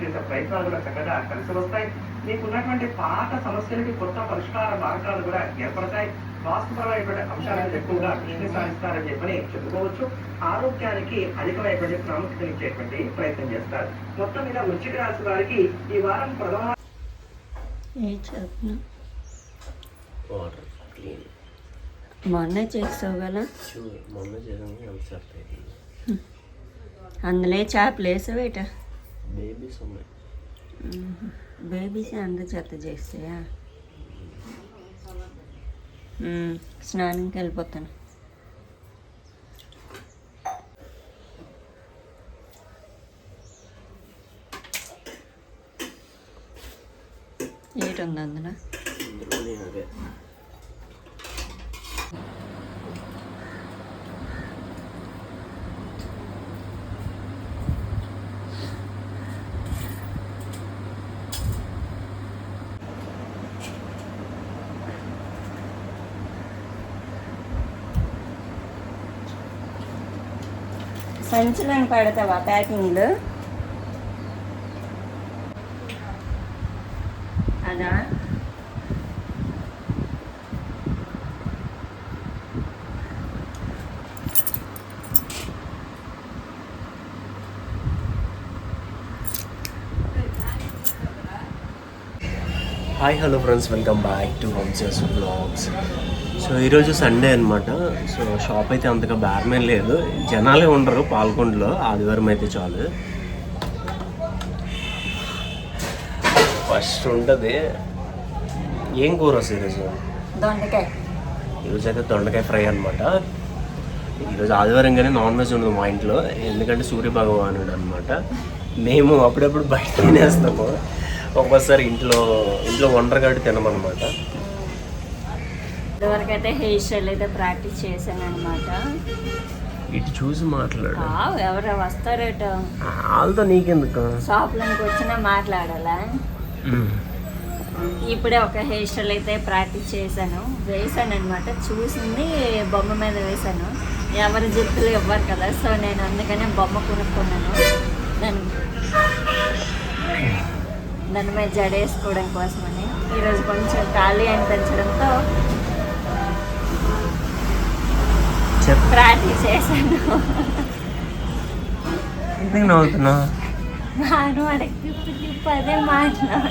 చేసే ప్రయత్నాలు కూడా చక్కగా కలిసి వస్తాయి. మీకు ఉన్నటువంటి పాత సమస్యలకి కొత్త పరిష్కార మార్గాలు కూడా ఏర్పడతాయి. వాస్తుపరమైనటువంటి అంశాలను ఎక్కువగా దృష్టి సాధిస్తారని చెప్పని చెప్పుకోవచ్చు. ఆరోగ్యానికి అధికమైనటువంటి ప్రాముఖ్యత ఇచ్చేటువంటి ప్రయత్నం చేస్తారు. మొత్తం మీద వృశ్చిక రాశి వారికి ఈ వారం ప్రధాన మొన్న చేసావు కదా? మొన్న అందులో చేపలు వేసావేట? బేబీస్ ఉన్నాయి. బేబీస్ అందరు చెత్త చేస్తాయా? స్నానంకి వెళ్ళిపోతాను. ఏటుంది అందులో నేను అదే సంచులను పెడతావా ప్యాకింగ్లు అదా? Hi hello friends welcome back to హోమ్సెస్ vlogs so ఈరోజు సండే అనమాట సో షాప్ అయితే అంతగా బేరమే లేదు. జనాలే ఉండరు పాల్గొండలో ఆదివారం అయితే చాలు. ఫస్ట్ ఉంటుంది. ఏం కూర వస్తుంది ఈరోజు? దొండకాయ. ఈరోజు అయితే దొండకాయ ఫ్రై అనమాట ఈరోజు ఆదివారం కానీ నాన్ వెజ్ ఉండదు మా ఇంట్లో. ఎందుకంటే సూర్య భగవానుడు అనమాట మేము అప్పుడప్పుడు బయట తినేస్తాము. ఒక్కోసారి ఇంట్లో ఇంట్లో వండర్ కాబట్టి తినమన్నమాట ఇదివరకు అయితే హెయిర్ స్టైల్ అయితే ప్రాక్టీస్ చేశాను అనమాట ఇటు చూసి మాట్లాడు. ఎవరు వస్తారట వాళ్ళతో నీకెందుకు? షాప్లోకి వచ్చినా మాట్లాడాలా? ఇప్పుడే ఒక హెయిర్ స్టైల్ అయితే ప్రాక్టీస్ చేశాను. వేసాను అనమాట చూసింది బొమ్మ మీద వేశాను. ఎవరి జుట్టులు ఇవ్వరు కదా సో నేను అందుకనే బొమ్మ కొనుక్కున్నాను. దాని దాని మీద జడేసుకోవడం కోసమని ఈరోజు కొంచెం ఖాళీ అని పెంచడంతో చెప్పు. ప్రాక్టీస్ చేశాను. ఎందుకు నవ్వుతున్నావు? అడిగి అదే మాట్లాడు.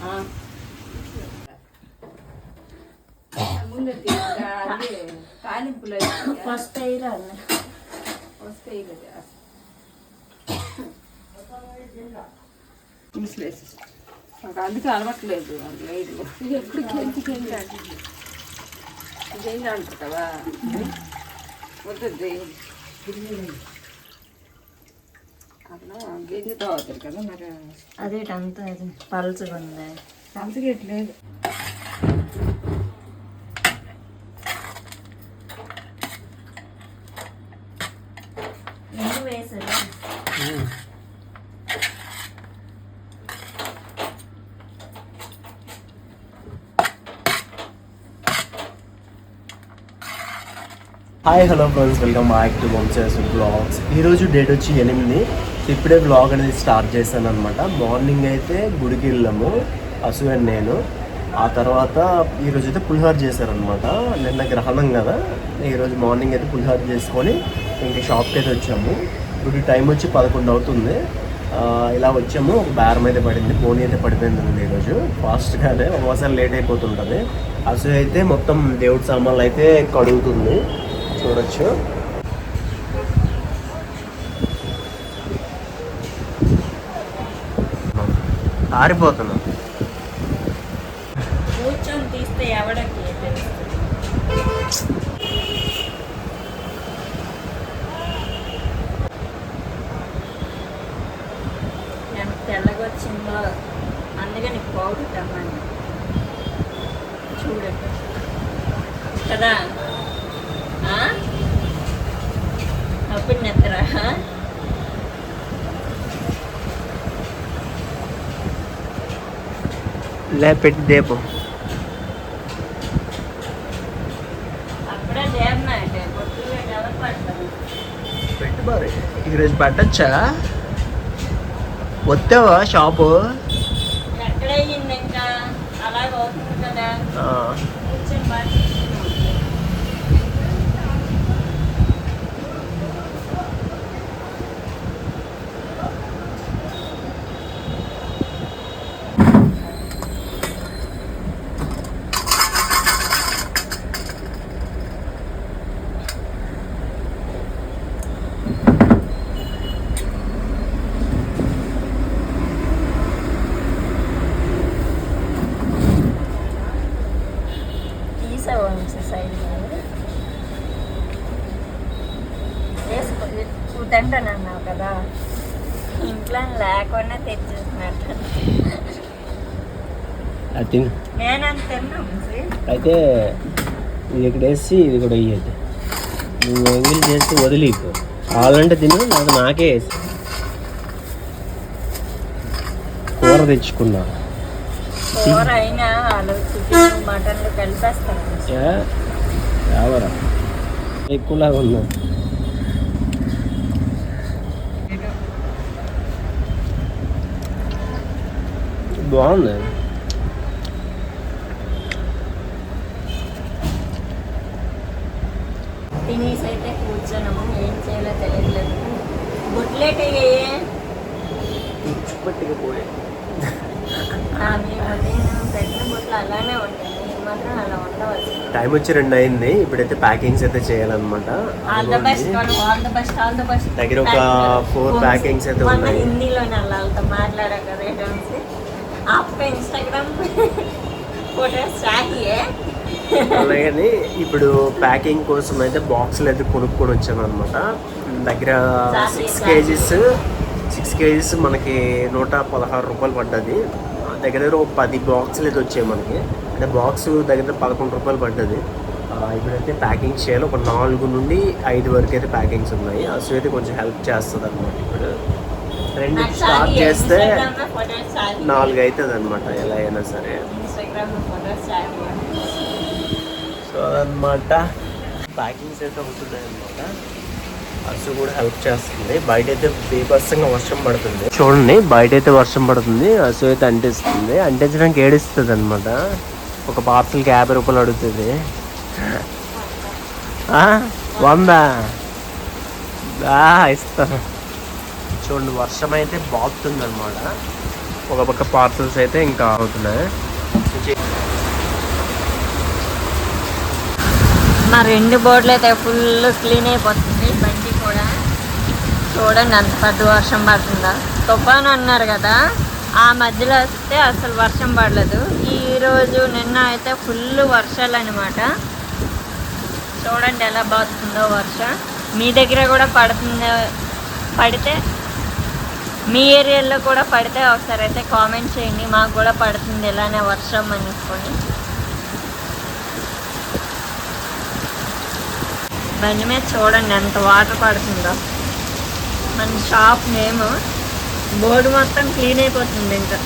ఆ. ఫస్ట్ అయ్యిరా అన్న. నాకు అందుకే అలవట్లేదు లేదు ఎప్పుడు కెంచి కెంచి అంటుంది. ఇదేం అంటుంటావా వద్దు అక్కడ గింజ తాగుతారు కదా మరి. అదేటంతా పల్చగా ఉంది. సంతకెట్లేదు hi hello friends welcome back to Vamshi's vlogs ఈరోజు డేట్ వచ్చి ఎనిమిది. ఇప్పుడే బ్లాగ్ అనేది స్టార్ట్ చేశాను అనమాట మార్నింగ్ అయితే గుడికి వెళ్ళాము. అసు అండ్ నేను. ఆ తర్వాత ఈరోజు అయితే పులిహోర చేశారనమాట నిన్న గ్రహణం కదా. ఈరోజు మార్నింగ్ అయితే పులిహోర చేసుకొని ఇంకా షాప్కి అయితే వచ్చాము. ఇప్పుడు టైం వచ్చి పదకొండు అవుతుంది. ఇలా వచ్చాము. ఒక బేరం అయితే పడింది. పోనీ అయితే పడిపోయింది ఈరోజు ఫాస్ట్గానే ఒకసారి లేట్ అయిపోతుంటుంది. అసలు అయితే మొత్తం దేవుడి సామాన్లు అయితే కడుగుతుంది. చూడొచ్చు. ఆరిపోతున్నాం. కూర్చొని తీస్తే ఎవడకి తెలుస్తుంది? ఎంత తెల్లగా వచ్చిందో అందుకని పౌడర్ తెమ్మండి చూడండి కదా ఆ? లేదన్నట్టే పొట్టులో ఎవరు పడతారు పెట్టు మరి. ఈరోజు పెట్టచ్చా? వస్తావా షాపు? ఎక్కడ అయ్యింది ఇంకా? అలాగ అవుతుంది కదా ఆ, కూర్చొని బాగా తీసావు నుంచి సైడ్ వేసుకో నువ్వు తింటానన్నావు కదా ఇంట్లో లేకుండా తెచ్చేసినట్టు. అది తిను. అయితే ఇది ఇక్కడ వేసి ఇది కూడా వేయద్దు. నువ్వు ఎంగిల్ చేసి వదిలిపో. కావాలంటే తిను లేదా నాకే వేసి. కూర తెచ్చుకున్నా. కూర అయినా మటన్లు? ఎవరా ఎక్కువలాగా ఉన్నా బాగుంది తినేసి అయితే కూర్చున్నాము ఏం చేయాలో తెలియట్లేదు బుట్లెట్ అయ్యాయి పట్టుకుపోయే మేము ఉదయం పెట్టిన బుట్లు అలానే ఉంటాయి టైం వచ్చి రెండు అయింది ఇప్పుడైతే ప్యాకింగ్స్ అయితే చేయాలన్నమాట. All the best all the best all the best దగ్గర ఒక four packings అయితే ఉన్నాయి. హిందీలోనే వాళ్ళతో మాట్లాడా కదా ఏంటంటే आपका इंस्टाग्राम फोटोस चाहिए అలాగని ఇప్పుడు ప్యాకింగ్ కోసం అయితే బాక్సులు అయితే కొనుక్కొని వచ్చాను అనమాట దగ్గర సిక్స్ కేజీస్ సిక్స్ కేజీస్ మనకి నూట పదహారు రూపాయలు పడ్డది దగ్గర దగ్గర ఒక పది బాక్సులు అయితే వచ్చాయి మనకి అంటే బాక్స్ దగ్గర దగ్గర పదకొండు రూపాయలు పడ్డది ఆ, ఇప్పుడైతే ప్యాకింగ్ చేయాలి ఒక నాలుగు నుండి ఐదు వరకు అయితే ప్యాకింగ్స్ ఉన్నాయి అసలు అయితే కొంచెం హెల్ప్ చేస్తుంది అనమాట ఇప్పుడు రెండు స్టార్ట్ చేస్తే నాలుగు అవుతుంది అనమాట ఎలా అయినా సరే. సో అదనమాట ప్యాకింగ్స్ అయితే అనమాట అసలు కూడా హెల్ప్ చేస్తుంది. బయట అయితే బీభత్సంగా వర్షం పడుతుంది. చూడండి బయట అయితే వర్షం పడుతుంది. అసు అయితే అంటిస్తుంది. అంటించడానికి ఏడిస్తుంది అనమాట ఒక పార్సల్కి యాభై రూపాయలు అడుగుతుంది. వంద? ఇస్తాను చూడండి వర్షం అయితే బాగుతుంది అనమాట ఒక పక్క పార్సల్స్ అయితే ఇంకా అవుతున్నాయి. మా రెండు బోర్డులు అయితే ఫుల్ క్లీన్ అయిపోతుంది బండి కూడా. చూడండి అంత పెద్ద వర్షం పడుతుందా? తుఫాను అన్నారు కదా ఆ మధ్యలో వస్తే అసలు వర్షం పడలేదు. ఈ రోజు నిన్న అయితే ఫుల్ వర్షాలు అనమాట చూడండి ఎలా పడుతుందో వర్షం. మీ దగ్గర కూడా పడుతుందో? పడితే మీ ఏరియాలో కూడా పడితే ఒకసారి అయితే కామెంట్ చేయండి. మాకు కూడా పడుతుంది ఎలానే వర్షం అనుకోండి బండి మీద చూడండి ఎంత వాటర్ పడుతుందో. మన షాప్ నేమ్ బోర్డు మొత్తం క్లీన్ అయిపోతుంది ఇంకా.